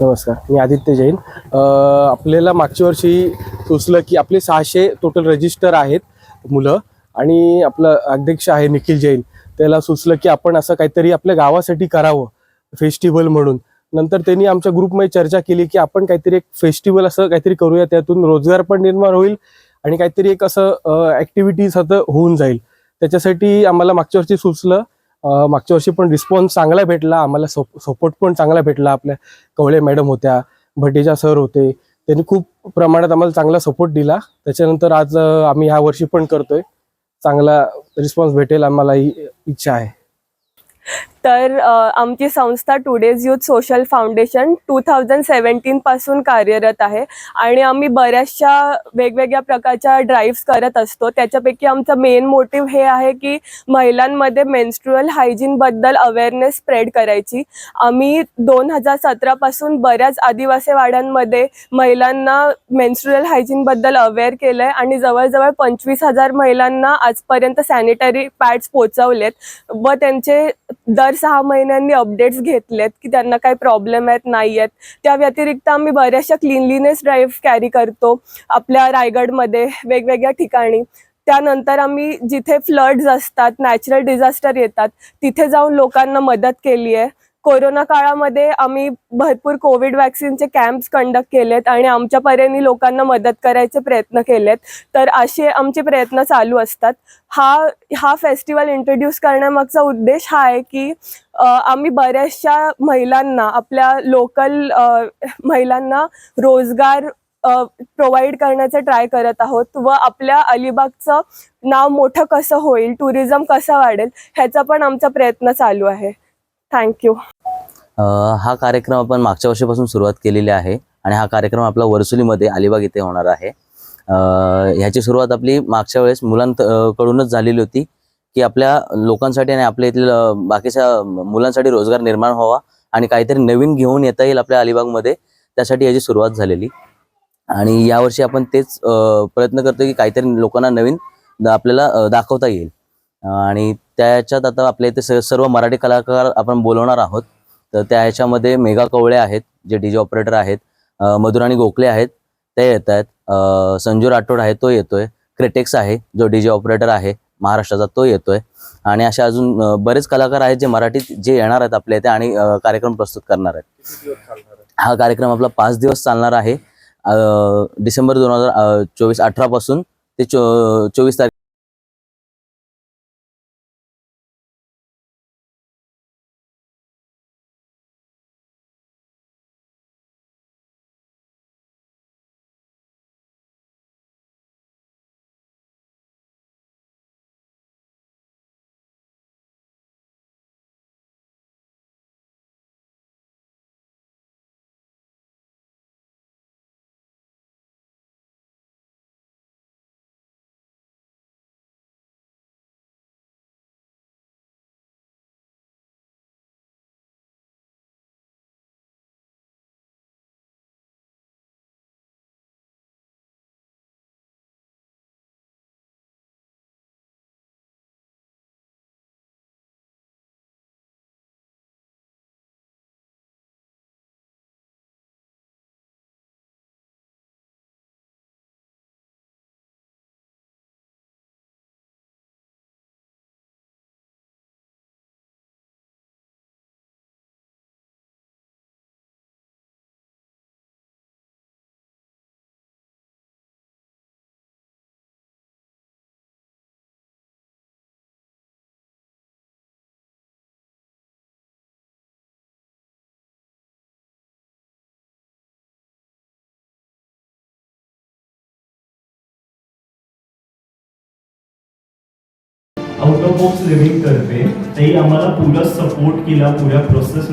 नमस्कार मी आदित्य जैन. आपल्याला मागच्या वर्षी सुचलं की आपले सहाशे टोटल रजिस्टर आहेत मुलं आणि आपलं अध्यक्ष आहे निखिल जैन. त्याला सुचलं की आपण असं काहीतरी आपल्या गावासाठी करावं फेस्टिवल म्हणून. नंतर त्यांनी आमच्या ग्रुपमध्ये चर्चा केली की आपण काहीतरी एक फेस्टिवल असं काहीतरी करूया त्यातून रोजगार पण निर्माण होईल आणि काहीतरी एक असं ॲक्टिव्हिटीज आता होऊन जाईल. त्याच्यासाठी आम्हाला मागच्या वर्षी सुचलं मागच्या वर्षी पण रिस्पॉन्स चांगला भेटला. आम्हाला सपोर्ट पण चांगला भेटला. आपल्या कवळे मॅडम होत्या भटेजा सर होते त्यांनी खूप प्रमाणात आम्हाला चांगला सपोर्ट दिला. त्याच्यानंतर आज आम्ही ह्या वर्षी पण करतोय. चांगला रिस्पॉन्स भेटेल आम्हाला ही इच्छा आहे. तर आमची संस्था today's youth social foundation two thousand सेवन्टीनपासून कार्यरत आहे आणि आम्ही बऱ्याचशा वेगवेगळ्या प्रकारच्या ड्राईव्स करत असतो. त्याच्यापैकी आमचं मेन मोटिव्ह हे आहे की महिलांमध्ये मेन्स्ट्रुअल हायजीनबद्दल अवेअरनेस स्प्रेड करायची. आम्ही दोन हजार सतरापासून बऱ्याच आदिवासी वाड्यांमध्ये महिलांना मेन्स्ट्रुअल हायजीनबद्दल अवेअर केलं आहे आणि जवळजवळ पंचवीस हजार महिलांना आजपर्यंत सॅनिटरी पॅड्स पोचवलेत व त्यांचे दर सहा महिन्यांनी अपडेट्स घेतलेत की त्यांना काही प्रॉब्लेम आहेत नाही आहेत. त्या व्यतिरिक्त आम्ही बऱ्याचशा क्लिनलीनेस ड्राईव्ह कॅरी करतो आपल्या रायगडमध्ये वेगवेगळ्या ठिकाणी. त्यानंतर आम्ही जिथे फ्लड्स असतात नॅचरल डिझास्टर येतात तिथे जाऊन लोकांना मदत केली आहे कोरोना काळामध्ये आम्ही भरपूर कोविड वॅक्सिनचे कॅम्प्स कंडक्ट केलेत आणि आमच्या परीने लोकांना मदत करायचे प्रयत्न केलेत. तर असे आमचे प्रयत्न चालू असतात. हा हा फेस्टिवल इंट्रोड्यूस करण्यामागचा उद्देश हा आहे की आम्ही बऱ्याचशा महिलांना आपल्या लोकल महिलांना रोजगार प्रोव्हाइड करण्याचे ट्राय करत आहोत व आपल्या अलिबागचं नाव मोठं कसं होईल टुरिझम कसं वाढेल ह्याचा पण आमचा प्रयत्न चालू आहे. थँक्यू हा कार्यक्रम आपण मागच्या वर्षीपासून सुरुवात केलेली आहे आणि हा कार्यक्रम आपला वर्सुलीमध्ये अलिबाग इथे होणार आहे. ह्याची सुरुवात आपली मागच्या वेळेस मुलांकडूनच झालेली होती की आपल्या लोकांसाठी आणि आपल्या इथल्या बाकीच्या मुलांसाठी रोजगार निर्माण व्हावा आणि काहीतरी नवीन घेऊन येता येईल आपल्या अलिबागमध्ये. त्यासाठी याची सुरुवात झालेली. आणि यावर्षी आपण तेच प्रयत्न करतो की काहीतरी लोकांना नवीन आपल्याला दाखवता येईल. आणि त्याच्यात आता आपल्या इथे स- सर्व मराठी कलाकार आपण बोलवणार आहोत. तर त्या ह्याच्यामध्ये मेघा कवळे आहेत जे डीजे ऑपरेटर आहेत मधुराणी गोखले आहेत ते येत आहेत संजू राठोड आहे तो येतोय. क्रिटेक्स आहे जो डीजे ऑपरेटर आहे महाराष्ट्राचा तो येतोय. आणि असे अजून बरेच कलाकार आहेत जे मराठीत जे येणार आहेत आपल्या इथे आणि कार्यक्रम प्रस्तुत करणार आहेत. हा कार्यक्रम आपला पाच दिवस चालणार आहे. डिसेंबर दोन हजार चोवीस अठरा पासून ते चो चोवीस तारीख आउट ऑफ बॉक्स लिव्हिंग तर्फे तेही आम्हाला पुरा सपोर्ट केला पुऱ्या प्रोसेस